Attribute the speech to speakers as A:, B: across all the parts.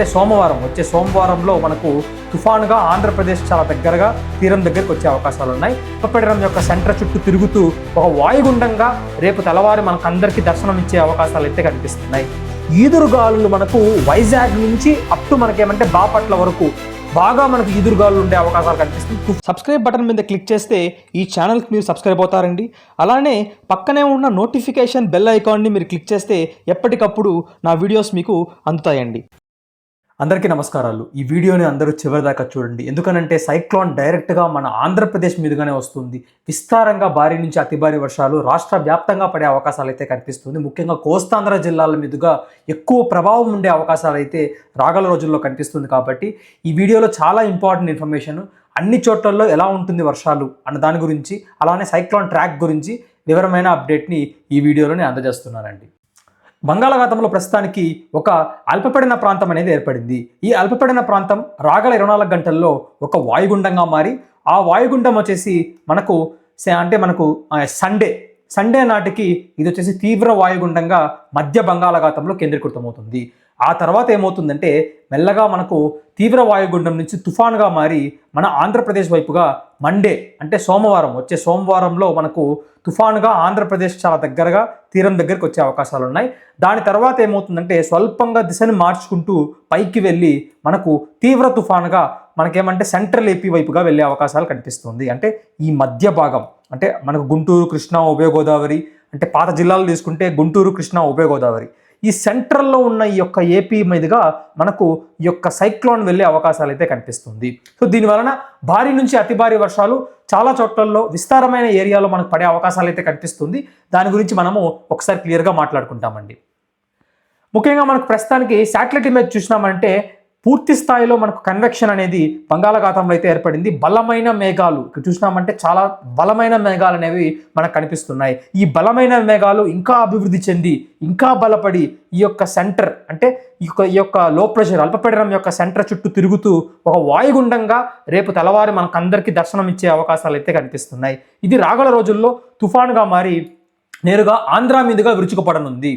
A: అంటే సోమవారం వచ్చే సోమవారంలో మనకు తుఫానుగా ఆంధ్రప్రదేశ్ చాలా దగ్గరగా తీరం దగ్గరికి వచ్చే అవకాశాలు ఉన్నాయి. అల్పపీడనం యొక్క సెంటర్ చుట్టూ తిరుగుతూ ఒక వాయుగుండంగా రేపు తెల్లవారు మనకు అందరికీ దర్శనం ఇచ్చే అవకాశాలు అయితే కనిపిస్తున్నాయి. ఈదురుగాలులు మనకు వైజాగ్ నుంచి అప్ టు మనకేమంటే బాపట్ల వరకు బాగా మనకు ఈదురుగాలు ఉండే అవకాశాలు కనిపిస్తుంది సబ్స్క్రైబ్ బటన్ మీద క్లిక్ చేస్తే ఈ ఛానల్కి మీరు సబ్స్క్రైబ్ అవుతారండి. అలానే పక్కనే ఉన్న నోటిఫికేషన్ బెల్ ఐకాన్ని మీరు క్లిక్ చేస్తే ఎప్పటికప్పుడు నా వీడియోస్ మీకు అందుతాయండి. అందరికీ నమస్కారాలు. ఈ వీడియోని అందరూ చివరి దాకా చూడండి. ఎందుకనంటే సైక్లోన్ డైరెక్ట్గా మన ఆంధ్రప్రదేశ్ మీదుగానే వస్తుంది. విస్తారంగా భారీ నుంచి అతి భారీ వర్షాలు రాష్ట్ర వ్యాప్తంగా పడే అవకాశాలు అయితే కనిపిస్తుంది. ముఖ్యంగా కోస్తాంధ్ర జిల్లాల మీదుగా ఎక్కువ ప్రభావం ఉండే అవకాశాలు అయితే రాగల రోజుల్లో కనిపిస్తుంది కాబట్టి ఈ వీడియోలో చాలా ఇంపార్టెంట్ ఇన్ఫర్మేషన్ అన్ని చోట్లలో ఎలా ఉంటుంది వర్షాలు అన్న దాని గురించి అలానే సైక్లోన్ ట్రాక్ గురించి వివరమైన అప్డేట్ని ఈ వీడియోలోనే అందజేస్తున్నారండి బంగాళాఖాతంలో ప్రస్తుతానికి ఒక అల్పపడిన ప్రాంతం అనేది ఏర్పడింది. ఈ అల్పపడిన ప్రాంతం రాగల ఇరవై నాలుగు గంటల్లో ఒక వాయుగుండంగా మారి ఆ వాయుగుండం వచ్చేసి మనకు సే- అంటే మనకు సండే. సండే నాటికి ఇది వచ్చేసి తీవ్ర వాయుగుండంగా మధ్య బంగాళాఖాతంలో కేంద్రీకృతమవుతుంది. ఆ తర్వాత ఏమవుతుందంటే మెల్లగా మనకు తీవ్ర వాయుగుండం నుంచి తుఫాన్గా మారి మన ఆంధ్రప్రదేశ్ వైపుగా మండే అంటే సోమవారం వచ్చే సోమవారంలో మనకు తుఫానుగా ఆంధ్రప్రదేశ్ చాలా దగ్గరగా తీరం దగ్గరికి వచ్చే అవకాశాలు ఉన్నాయి. దాని తర్వాత ఏమవుతుందంటే స్వల్పంగా దిశని మార్చుకుంటూ పైకి వెళ్ళి మనకు తీవ్ర తుఫాన్గా మనకేమంటే సెంట్రల్ ఏపీ వైపుగా వెళ్ళే అవకాశాలు కనిపిస్తుంది. అంటే ఈ మధ్య భాగం అంటే మనకు గుంటూరు కృష్ణా ఉభయ గోదావరి అంటే పాత జిల్లాలు తీసుకుంటే గుంటూరు కృష్ణా ఉభయ గోదావరి. ఈ సెంట్రల్లో ఉన్న ఈ యొక్క ఏపీ మీదుగా మనకు ఈ యొక్క సైక్లోన్ వెళ్ళే అవకాశాలు అయితే కనిపిస్తుంది. సో దీని వలన భారీ నుంచి అతి భారీ వర్షాలు చాలా చోట్లలో విస్తారమైన ఏరియాలో మనకు పడే అవకాశాలు అయితే కనిపిస్తుంది. దాని గురించి మనము ఒకసారి క్లియర్గా మాట్లాడుకుంటామండి. ముఖ్యంగా మనకు ప్రస్తుతానికి శాటిలైట్ ఇమేజ్ చూసినామంటే పూర్తి స్థాయిలో మనకు కన్వెక్షన్ అనేది బంగాళాఖాతంలో అయితే ఏర్పడింది. బలమైన మేఘాలు. ఇక్కడ చూసినామంటే చాలా బలమైన మేఘాలు అనేవి మనకు కనిపిస్తున్నాయి. ఈ బలమైన మేఘాలు ఇంకా అభివృద్ధి చెంది ఇంకా బలపడి ఈ యొక్క సెంటర్ అంటే ఈ యొక్క ఈ యొక్క లో ప్రెషర్ అల్పపీడనం యొక్క సెంటర్ చుట్టూ తిరుగుతూ ఒక వాయుగుండంగా రేపు తెల్లవారి మనకు అందరికీ దర్శనం ఇచ్చే అవకాశాలు అయితే కనిపిస్తున్నాయి. ఇది రాగల రోజుల్లో తుఫానుగా మారి నేరుగా ఆంధ్ర మీదుగా విరుచుకుపడనుంది.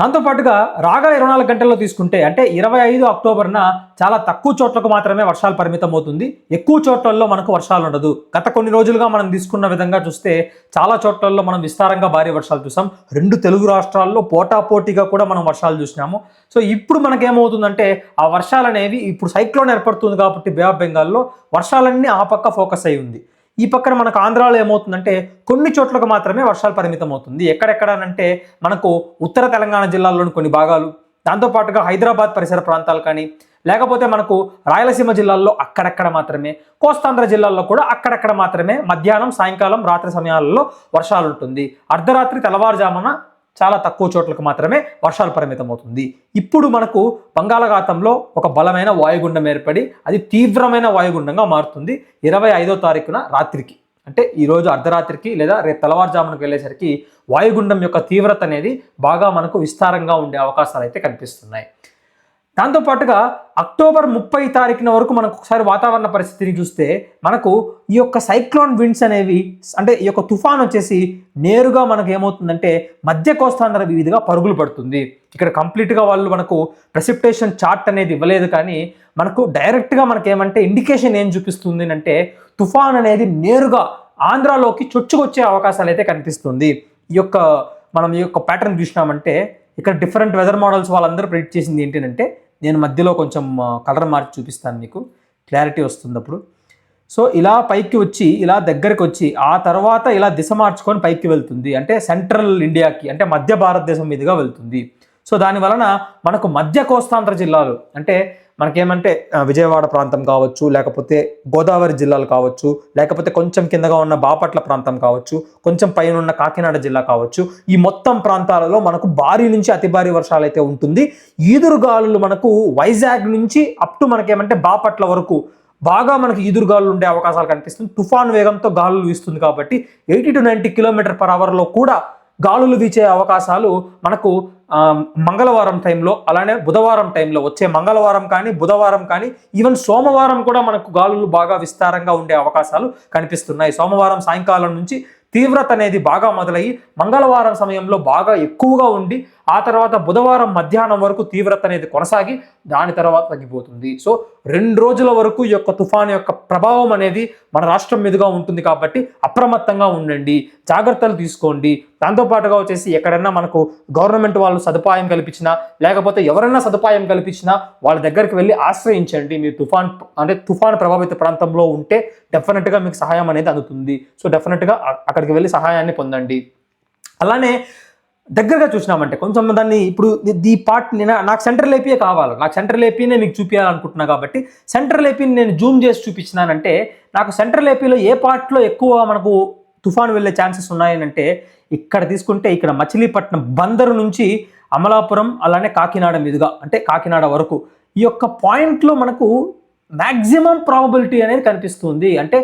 A: దాంతోపాటుగా రాగల ఇరవై నాలుగు గంటల్లో తీసుకుంటే అంటే ఇరవై ఐదు అక్టోబర్న చాలా తక్కువ చోట్లకు మాత్రమే వర్షాలు పరిమితం అవుతుంది. ఎక్కువ చోట్లలో మనకు వర్షాలు ఉండదు. గత కొన్ని రోజులుగా మనం తీసుకున్న విధంగా చూస్తే చాలా చోట్లలో మనం విస్తారంగా భారీ వర్షాలు చూసాం. రెండు తెలుగు రాష్ట్రాల్లో పోటాపోటీగా కూడా మనం వర్షాలు చూసినాము. సో ఇప్పుడు మనకేమవుతుందంటే ఆ వర్షాలు అనేవి ఇప్పుడు సైక్లోన్ ఏర్పడుతుంది కాబట్టి బే ఆఫ్ బెంగాల్లో వర్షాలన్నీ ఆ పక్క ఫోకస్ అయి ఉంది. ఈ పక్కన మనకు ఆంధ్రాలో ఏమవుతుందంటే కొన్ని చోట్లకు మాత్రమే వర్షాలు పరిమితం అవుతుంది ఎక్కడెక్కడనంటే మనకు ఉత్తర తెలంగాణ జిల్లాల్లోని కొన్ని భాగాలు దాంతోపాటుగా హైదరాబాద్ పరిసర ప్రాంతాలు కానీ లేకపోతే మనకు రాయలసీమ జిల్లాల్లో అక్కడక్కడ మాత్రమే కోస్తాంధ్ర జిల్లాల్లో కూడా అక్కడక్కడ మాత్రమే మధ్యాహ్నం సాయంకాలం రాత్రి సమయాలలో వర్షాలు ఉంటుంది అర్ధరాత్రి తెల్లవారుజామున చాలా తక్కువ చోట్లకు మాత్రమే వర్షాలు పరిమితం అవుతుంది ఇప్పుడు మనకు బంగాళాఖాతంలో ఒక బలమైన వాయుగుండం ఏర్పడి అది తీవ్రమైన వాయుగుండంగా మారుతుంది. ఇరవై ఐదో తారీఖున రాత్రికి అంటే ఈరోజు అర్ధరాత్రికి లేదా రేపు తెల్లవారుజామునకు వెళ్ళేసరికి వాయుగుండం యొక్క తీవ్రత అనేది బాగా మనకు విస్తారంగా ఉండే అవకాశాలు అయితే కనిపిస్తున్నాయి. దాంతోపాటుగా అక్టోబర్ ముప్పై తారీఖున వరకు మనకు ఒకసారి వాతావరణ పరిస్థితిని చూస్తే మనకు ఈ యొక్క సైక్లోన్ విండ్స్ అనేవి అంటే ఈ యొక్క తుఫాన్ వచ్చేసి నేరుగా మనకు ఏమవుతుందంటే మధ్య కోస్తాంధ్ర వీధిగా పరుగులు పడుతుంది. ఇక్కడ కంప్లీట్గా వాళ్ళు మనకు ప్రెసిప్టేషన్ చార్ట్ అనేది ఇవ్వలేదు కానీ మనకు డైరెక్ట్గా మనకు ఏమంటే ఇండికేషన్ ఏం చూపిస్తుంది అంటే తుఫాన్ అనేది నేరుగా ఆంధ్రాలోకి చొచ్చుకొచ్చే అవకాశాలు అయితే కనిపిస్తుంది. ఈ యొక్క మనం ఈ యొక్క ప్యాటర్న్ చూసినామంటే ఇక్కడ డిఫరెంట్ వెదర్ మోడల్స్ వాళ్ళందరూ ప్రిడిక్ట్ చేసింది ఏంటంటే నేను మధ్యలో కొంచెం కలర్ మార్చి చూపిస్తాను మీకు. క్లారిటీ వస్తుంది అప్పుడు సో ఇలా పైకి వచ్చి ఇలా దగ్గరికి వచ్చి ఆ తర్వాత ఇలా దిశ మార్చుకొని పైకి వెళ్తుంది. అంటే సెంట్రల్ ఇండియాకి అంటే మధ్య భారతదేశం మీదుగా వెళ్తుంది. సో దాని వలన మనకు మధ్య కోస్తాంధ్ర జిల్లాలు అంటే మనకేమంటే విజయవాడ ప్రాంతం కావచ్చు లేకపోతే గోదావరి జిల్లాలు కావచ్చు లేకపోతే కొంచెం కిందగా ఉన్న బాపట్ల ప్రాంతం కావచ్చు కొంచెం పైన ఉన్న కాకినాడ జిల్లా కావచ్చు ఈ మొత్తం ప్రాంతాలలో మనకు భారీ నుంచి అతి భారీ వర్షాలు అయితే ఉంటుంది. ఈదురుగాలులు మనకు వైజాగ్ నుంచి అప్ టు మనకేమంటే బాపట్ల వరకు బాగా మనకి ఈదురుగాలు ఉండే అవకాశాలు కనిపిస్తుంది. తుఫాన్ వేగంతో గాలులు వీస్తుంది కాబట్టి eighty to ninety kilometre per అవర్లో కూడా గాలులు వీచే అవకాశాలు మనకు మంగళవారం టైంలో అలానే బుధవారం టైంలో వచ్చే మంగళవారం కానీ బుధవారం కానీ ఈవెన్ సోమవారం కూడా మనకు గాలులు బాగా విస్తారంగా ఉండే అవకాశాలు కనిపిస్తున్నాయి. సోమవారం సాయంకాలం నుంచి తీవ్రత అనేది బాగా మొదలయ్యి మంగళవారం సమయంలో బాగా ఎక్కువగా ఉండి ఆ తర్వాత బుధవారం మధ్యాహ్నం వరకు తీవ్రత అనేది కొనసాగి దాని తర్వాత తగ్గిపోతుంది. సో రెండు రోజుల వరకు ఈ యొక్క తుఫాను యొక్క ప్రభావం అనేది మన రాష్ట్రం మీదుగా ఉంటుంది కాబట్టి అప్రమత్తంగా ఉండండి జాగ్రత్తలు తీసుకోండి. దాంతోపాటుగా వచ్చేసి ఎక్కడైనా మనకు గవర్నమెంట్ వాళ్ళు సదుపాయం కల్పించినా లేకపోతే ఎవరైనా సదుపాయం కల్పించినా వాళ్ళ దగ్గరికి వెళ్ళి ఆశ్రయించండి. మీరు తుఫాన్ అంటే తుఫాన్ ప్రభావిత ప్రాంతంలో ఉంటే డెఫినెట్గా మీకు సహాయం అనేది అందుతుంది. సో డెఫినెట్గా అక్కడికి వెళ్ళి సహాయాన్ని పొందండి. అలానే దగ్గరగా చూసినామంటే కొంచెం దాన్ని ఇప్పుడు ది- ఈ పార్ట్ నేను నాకు సెంట్రల్ లేపియే కావాలి. నాకు సెంట్రల్ ఏపీనే మీకు చూపించాలనుకుంటున్నా కాబట్టి సెంట్రల్ ఏపీని నేను జూమ్ చేసి చూపించినానంటే నాకు సెంట్రల్ లేపిలో ఏ పార్ట్లో ఎక్కువ మనకు తుఫాను వెళ్ళే ఛాన్సెస్ ఉన్నాయనంటే ఇక్కడ తీసుకుంటే ఇక్కడ మచిలీపట్నం బందరు నుంచి అమలాపురం అలానే కాకినాడ మీదుగా అంటే కాకినాడ వరకు. ఈ యొక్క పాయింట్లో మనకు మ్యాక్సిమం ప్రాబబిలిటీ అనేది కనిపిస్తుంది. అంటే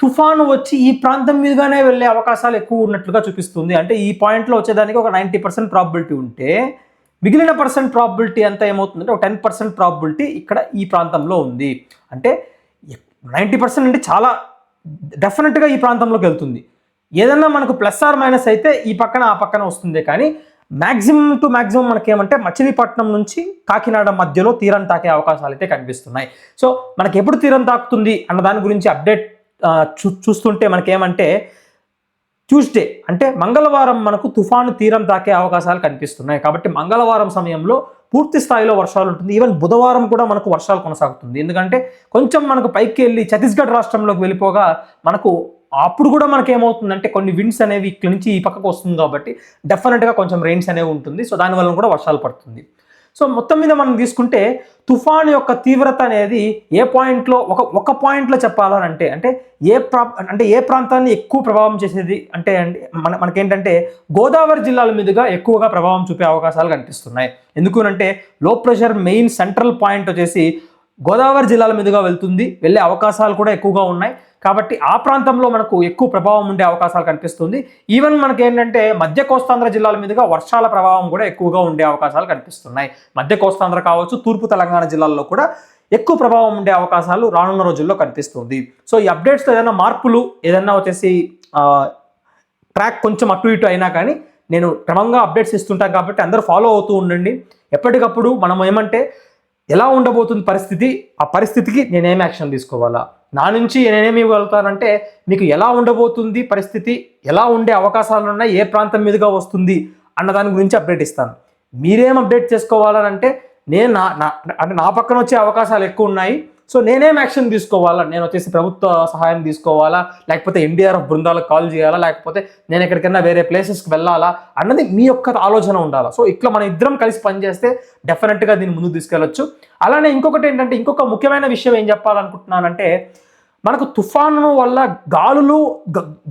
A: తుఫాను వచ్చి ఈ ప్రాంతం మీదుగానే వెళ్ళే అవకాశాలు ఎక్కువ ఉన్నట్లుగా చూపిస్తుంది. అంటే ఈ పాయింట్లో వచ్చేదానికి ఒక నైంటీ పర్సెంట్ ప్రాబిలిటీ ఉంటే మిగిలిన పర్సెంట్ ప్రాబిలిటీ అంతా ఏమవుతుందంటే ఒక టెన్ పర్సెంట్ ప్రాబిలిటీ ఇక్కడ ఈ ప్రాంతంలో ఉంది. అంటే నైంటీ పర్సెంట్ అంటే చాలా డెఫినెట్గా ఈ ప్రాంతంలోకి వెళ్తుంది. ఏదన్నా మనకు ప్లస్ ఆర్ మైనస్ అయితే ఈ పక్కన ఆ పక్కన వస్తుంది కానీ మ్యాక్సిమం టు మ్యాక్సిమం మనకేమంటే మచిలీపట్నం నుంచి కాకినాడ మధ్యలో తీరం తాకే అవకాశాలు అయితే కనిపిస్తున్నాయి. సో మనకి ఎప్పుడు తీరం తాకుతుంది అన్న దాని గురించి అప్డేట్ చూ చూస్తుంటే మనకేమంటే ట్యూస్డే అంటే మంగళవారం మనకు తుఫాను తీరం తాకే అవకాశాలు కనిపిస్తున్నాయి. కాబట్టి మంగళవారం సమయంలో పూర్తి స్థాయిలో వర్షాలు ఉంటుంది. ఈవెన్ బుధవారం కూడా మనకు వర్షాలు కొనసాగుతుంది. ఎందుకంటే కొంచెం మనకు పైకి వెళ్ళి ఛత్తీస్గఢ్ రాష్ట్రంలోకి వెళ్ళిపోగా మనకు అప్పుడు కూడా మనకి ఏమవుతుందంటే కొన్ని విండ్స్ అనేవి ఇక్కడి నుంచి ఈ పక్కకు వస్తుంది కాబట్టి డెఫినెట్గా కొంచెం రెయిన్స్ అనేవి ఉంటుంది. సో దానివల్ల కూడా వర్షాలు పడుతుంది. సో మొత్తం మీద మనం తీసుకుంటే తుఫాన్ యొక్క తీవ్రత అనేది ఏ పాయింట్లో ఒక ఒక పాయింట్లో చెప్పాలని అంటే అంటే ఏ ప్రా అంటే ఏ ప్రాంతాన్ని ఎక్కువ ప్రభావం చేసేది అంటే అంటే మన మనకేంటంటే గోదావరి జిల్లాల మీదుగా ఎక్కువగా ప్రభావం చూపే అవకాశాలు కనిపిస్తున్నాయి. ఎందుకు అంటే లో ప్రెషర్ మెయిన్ సెంట్రల్ పాయింట్ వచ్చేసి గోదావరి జిల్లాల మీదుగా వెళ్తుంది. వెళ్ళే అవకాశాలు కూడా ఎక్కువగా ఉన్నాయి. కాబట్టి ఆ ప్రాంతంలో మనకు ఎక్కువ ప్రభావం ఉండే అవకాశాలు కనిపిస్తుంది. ఈవెన్ మనకి ఏంటంటే మధ్య కోస్తాంధ్ర జిల్లాల మీదుగా వర్షాల ప్రభావం కూడా ఎక్కువగా ఉండే అవకాశాలు కనిపిస్తున్నాయి. మధ్య కోస్తాంధ్ర కావచ్చు తూర్పు తెలంగాణ జిల్లాల్లో కూడా ఎక్కువ ప్రభావం ఉండే అవకాశాలు రానున్న రోజుల్లో కనిపిస్తుంది. సో ఈ అప్డేట్స్లో ఏదైనా మార్పులు ఏదైనా వచ్చేసి ట్రాక్ కొంచెం అటు ఇటు అయినా కానీ నేను క్రమంగా అప్డేట్స్ ఇస్తుంటాను కాబట్టి అందరూ ఫాలో అవుతూ ఉండండి. ఎప్పటికప్పుడు మనం ఏమంటే ఎలా ఉండబోతుంది పరిస్థితి? ఆ పరిస్థితికి నేనేం యాక్షన్ తీసుకోవాలా? నా నుంచి నేనేమి ఇవ్వగలుగుతానంటే మీకు ఎలా ఉండబోతుంది పరిస్థితి ఎలా ఉండే అవకాశాలు ఉన్నాయి ఏ ప్రాంతం మీదుగా వస్తుంది అన్న దాని గురించి అప్డేట్ ఇస్తాను. మీరేం అప్డేట్ చేసుకోవాలనంటే నేను నా నా అంటే నా పక్కన వచ్చే అవకాశాలు ఎక్కువ ఉన్నాయి. సో నేనేం యాక్షన్ తీసుకోవాలా? నేను వచ్చేసి ప్రభుత్వ సహాయం తీసుకోవాలా? లేకపోతే ఎన్డీఆర్ఎఫ్ బృందాలకు కాల్ చేయాలా? లేకపోతే నేను ఎక్కడికైనా వేరే ప్లేసెస్కి వెళ్ళాలా? అన్నది మీ యొక్క ఆలోచన ఉండాలా? సో ఇట్లా మన ఇద్దరం కలిసి పనిచేస్తే డెఫినెట్గా దీన్ని ముందుకు తీసుకెళ్ళొచ్చు. అలానే ఇంకొకటి ఏంటంటే ఇంకొక ముఖ్యమైన విషయం ఏం చెప్పాలనుకుంటున్నానంటే మనకు తుఫాను వల్ల గాలులు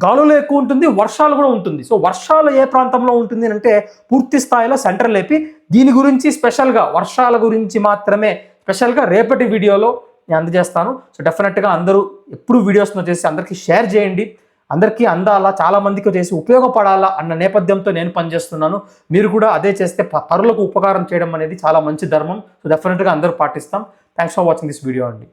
A: గాలులు ఎక్కువ ఉంటుంది వర్షాలు కూడా ఉంటుంది. సో వర్షాలు ఏ ప్రాంతంలో ఉంటుంది అంటే పూర్తి స్థాయిలో సెంటర్ లేపి దీని గురించి స్పెషల్గా వర్షాల గురించి మాత్రమే స్పెషల్గా రేపటి వీడియోలో నేను అందజేస్తాను. సో డెఫినెట్గా అందరూ ఎప్పుడు వీడియోస్ను వచ్చేసి అందరికీ షేర్ చేయండి. అందరికీ అందాలా చాలామందికి చేసి వచ్చేసి ఉపయోగపడాలా అన్న నేపథ్యంతో నేను పనిచేస్తున్నాను. మీరు కూడా అదే చేస్తే ప- పరులకు ఉపకారం చేయడం అనేది చాలా మంచి ధర్మం. సో డెఫినెట్గా అందరూ పాటిస్తాం. Thanks for watching this video అండి.